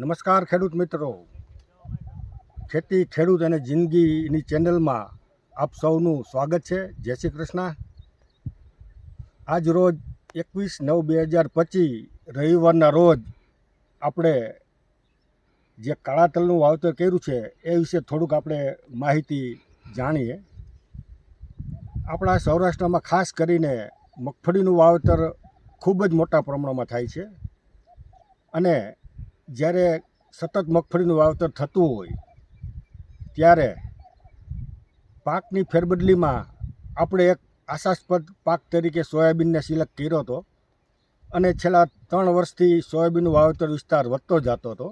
નમસ્કાર ખેડૂત મિત્રો. ખેતી, ખેડૂત અને જિંદગીની ચેનલમાં આપ સૌનું સ્વાગત છે. જય શ્રી કૃષ્ણ. આજ રોજ એકવીસ નવ બે હજાર પચીસ, રવિવારના રોજ આપણે જે કાળા તલનું વાવતર કર્યું છે એ વિશે થોડુંક આપણે માહિતી જાણીએ. આપણા સૌરાષ્ટ્રમાં ખાસ કરીને મગફળીનું વાવતર ખૂબ જ મોટા પ્રમાણમાં થાય છે. અને જ્યારે સતત મગફળીનું વાવતર થતું હોય, ત્યારે પાકની ફેરબદલીમાં આપણે એક આશાસ્પદ પાક તરીકે સોયાબીનને સિલેક્ટ કર્યો હતો અને છેલ્લા ત્રણ વર્ષથી સોયાબીનનું વાવેતર વિસ્તાર વધતો જતો હતો.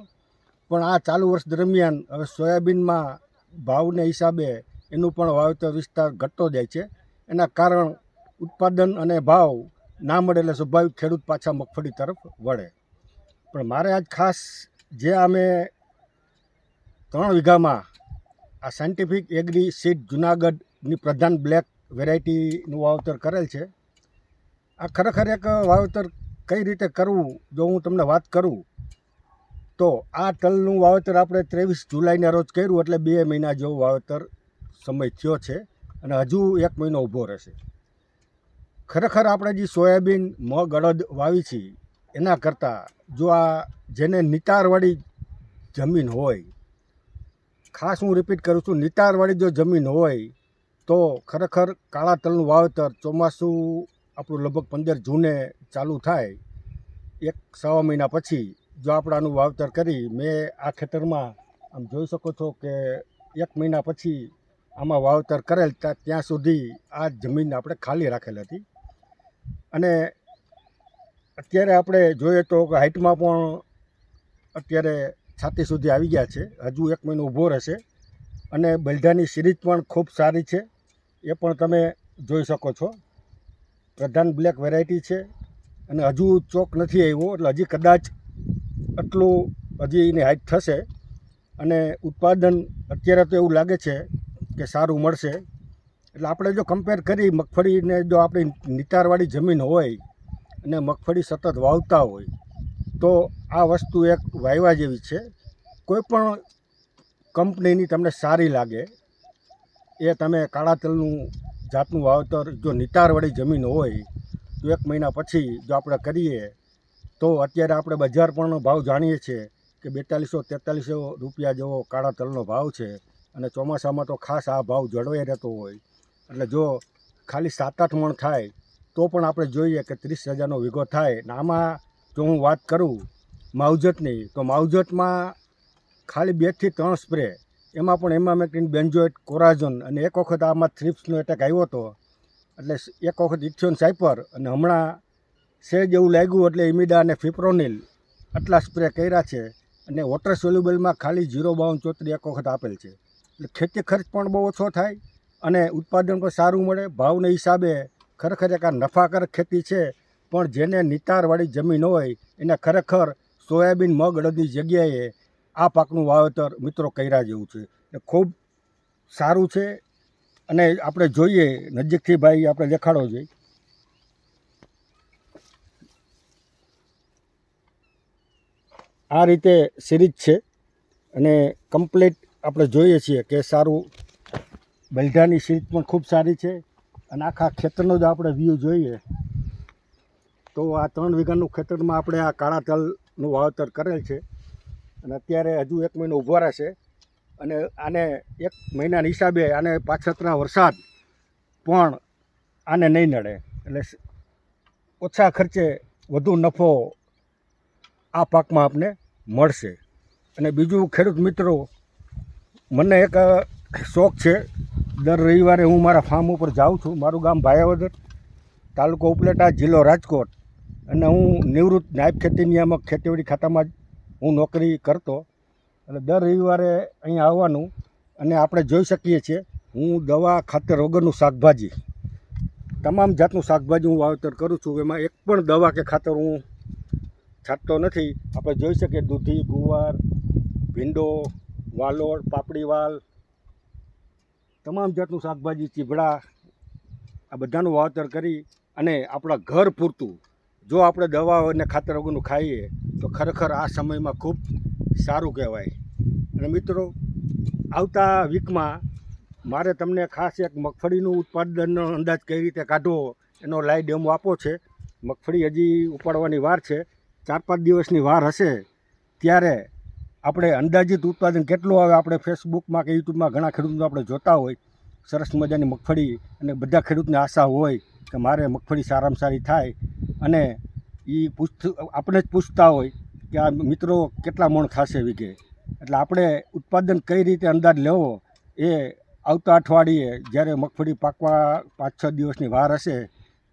પણ આ ચાલુ વર્ષ દરમિયાન હવે સોયાબીનમાં ભાવને હિસાબે એનું પણ વાવેતર વિસ્તાર ઘટતો જાય છે. એના કારણ ઉત્પાદન અને ભાવ ના મળે એટલે સ્વાભાવિક ખેડૂત પાછા મગફળી તરફ વળે. પણ મારે આજ ખાસ જે અમે ત્રણ વીઘામાં આ સાયન્ટિફિક એગ્રી સીડ જુનાગઢની પ્રધાન બ્લેક વેરાયટીનું વાવેતર કરેલ છે, આ ખરેખર એક વાવેતર કઈ રીતે કરવું, જો હું તમને વાત કરું, તો આ તલનું વાવેતર આપણે ત્રેવીસ જુલાઈના રોજ કર્યું એટલે બે મહિના જેવું વાવેતર સમય થયો છે અને હજુ એક મહિનો ઊભો રહેશે. ખરેખર આપણે જે સોયાબીન, મગ, અડદ વાવી છીએ એના કરતાં જો આ જેને નિતારવાળી જમીન હોય, ખાસ હું રિપીટ કરું છું નિતારવાળી જો જમીન હોય, તો ખરેખર કાળા તલનું વાવેતર ચોમાસું આપણું લગભગ પંદર જૂને ચાલુ થાય. એક સવા મહિના પછી જો આપણે આનું વાવેતર કરી, મેં આ ખેતરમાં આમ જોઈ શકો છો કે એક મહિના પછી આમાં વાવેતર કરેલ ત્યાં સુધી આ જમીન આપણે ખાલી રાખેલ હતી. અને અત્યારે આપણે જોઈએ તો હાઇટમાં પણ અત્યારે છાતી સુધી આવી ગયા છે. હજુ એક મહિનો ઊભો રહેશે. અને બલધાની સિરીઝ પણ ખૂબ સારી છે. એ પણ તમે જોઈ શકો છો. પ્રધાન બ્લેક વેરાયટી છે. અને હજુ ચોક નથી આવ્યો, એટલે હજી કદાચ આટલું હજી એની હાઇટ થશે. અને ઉત્પાદન અત્યારે તો એવું લાગે છે કે સારું મળશે. એટલે આપણે જો કમ્પેર કરી મગફળીને જો આપણી નિતારવાળી જમીન હોય અને મગફળી સતત વાવતા હોય, તો આ વસ્તુ એક વાયવા જેવી છે. કોઈ પણ કંપનીની તમને સારી લાગે, એ તમે કાળા તલનું જાતનું વાવતર, જો નિતારવાળી જમીન હોય, તો એક મહિના પછી જો આપણે કરીએ, તો અત્યારે આપણે બજાર પણ ભાવ જાણીએ છીએ કે બેતાલીસો, તેતાલીસો રૂપિયા જેવો કાળા તલનો ભાવ છે. અને ચોમાસામાં તો ખાસ આ ભાવ જળવાઈ રહેતો હોય. એટલે જો ખાલી સાત આઠ મણ થાય તો પણ આપણે જોઈએ કે ત્રીસ હજારનો વીઘો થાય. ને આમાં જો હું વાત કરું માવજતની, તો માવજતમાં ખાલી બેથી ત્રણ સ્પ્રે. એમાં પણ એમાં મેં બેન્જોઇટ કોરાઝોન અને એક વખત આમાં થ્રિપ્સનો એટેક આવ્યો હતો. એટલે એક વખત ઇથિયોન સાઇપર અને હમણાં સેજ એવું લાગ્યું એટલે ઇમિડા અને ફિપ્રોનિલ આટલા સ્પ્રે કર્યા છે. અને વોટર સોલ્યુબલમાં ખાલી ઝીરો બાવન ચોત્રી એક વખત આપેલ છે. એટલે ખેતી ખર્ચ પણ બહુ ઓછો થાય અને ઉત્પાદન પણ સારું મળે. ભાવના હિસાબે ખરેખર એક આ નફાકારક ખેતી છે, પણ જેને નિતારવાળી જમીન હોય, એને ખરેખર સોયાબીન મગ જગ્યાએ આ પાકનું વાવેતર મિત્રો કર્યા જેવું છે. એ ખૂબ સારું છે અને આપણે જોઈએ, નજીકથી ભાઈ આપણે દેખાડો જોઈએ. આ રીતે સિરીજ છે અને કમ્પ્લીટ આપણે જોઈએ છીએ કે સારું બલધાની સિરીજ પણ ખૂબ સારી છે. અને આખા ખેતરનો જ આપણે વ્યૂ જોઈએ. તો આ ત્રણ વીઘાનું ખેતરમાં આપણે આ કાળા તલનું વાવેતર કરેલ છે. અને અત્યારે હજુ એક મહિનો ઊભો રહેશે. અને આને એક મહિનાના હિસાબે આને પાછળના વરસાદ પણ આને નહીં નડે. એટલે ઓછા ખર્ચે વધુ નફો આ પાકમાં આપને મળશે. અને બીજું ખેડૂત મિત્રો, મને એક શોખ છે દર રવિવારે હું મારા ફાર્મ ઉપર જાઉં છું. મારું ગામ ભાયાવદર તાલુકો ઉપલેટા જિલ્લો રાજકોટ. અને હું નિવૃત્ત નાયબ ખેતી નિયામક ખેતીવાડી ખાતામાં જ હું નોકરી કરતો. એટલે દર રવિવારે અહીંયા આવવાનું અને આપણે જોઈ શકીએ છીએ, હું દવા ખાતર વગરનું શાકભાજી, તમામ જાતનું શાકભાજી હું વાવેતર કરું છું. એમાં એક પણ દવા કે ખાતર હું છાંટતો નથી. આપણે જોઈ શકીએ દૂધી, ગુવાર, ભીંડો, વાલોળ પાપડી વાલ તમામ જાતનું શાકભાજી, ચીભડા, આ બધાનું વાવેતર કરી અને આપણા ઘર પૂરતું. જો આપણે દવા અને ખાતર વગરનું ખાઈએ, તો ખરેખર આ સમયમાં ખૂબ સારું કહેવાય. અને મિત્રો, આવતા વીકમાં મારે તમને ખાસ એક મગફળીનું ઉત્પાદનનો અંદાજ કઈ રીતે કાઢવો એનો લાઈ ડેમો આપો છે. મગફળી હજી ઉપાડવાની વાર છે. ચાર પાંચ દિવસની વાર હશે. ત્યારે આપણે અંદાજિત ઉત્પાદન કેટલું આવે આપણે ફેસબુકમાં કે યુટ્યુબમાં ઘણા ખેડૂતો આપણે જોતા હોય. સરસ મજાની મગફળી અને બધા ખેડૂતને આશા હોય કે મારે મગફળી સારામાં સારી થાય. અને એ પૂછ, આપણે જ પૂછતા હોય કે આ મિત્રો કેટલા મણ થશે વીઘે. એટલે આપણે ઉત્પાદન કઈ રીતે અંદાજ લેવો એ આવતા અઠવાડિયે જ્યારે મગફળી પાકવા પાંચ છ દિવસની વાર હશે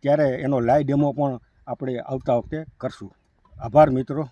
ત્યારે એનો લાઈ ડેમો પણ આપણે આવતા વખતે કરશું. આભાર મિત્રો.